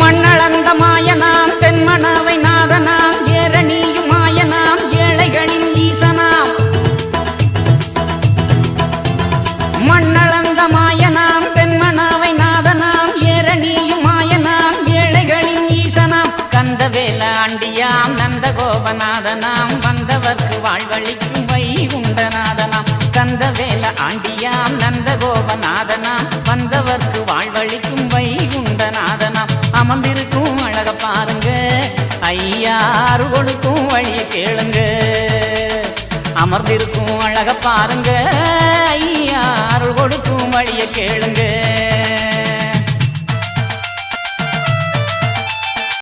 மண்ணளந்த மாயனாம் தென்மனாவை நாதனாம் ஏரணியும் மாயனாம் ஏழைகளின் ஈசனாம். மண்ணளந்த மாயனாம் தென்மனாவை நாதனாம் ஏரணியும் மாயனாம் ஏழைகளின் ஈசனாம். கந்தவேல ஆண்டியாம் நந்தகோபநாதனாம் வந்தவர்க்கு வாழ்வழிக்கும் வை உண்டநாதனாம் கந்தவேல ஆண்டியாம் நந்தகோபநாதனாம் வந்தவர்க்கு வாழ்வழிக்கும் அமர்ந்திருக்கும் அழக பாருங்க. ஐயா கொடுக்கும் வழிய கேளுங்க. அமர்ந்திருக்கும் அழக பாருங்க. ஐயாறு கொடுக்கும் வழிய கேளுங்க.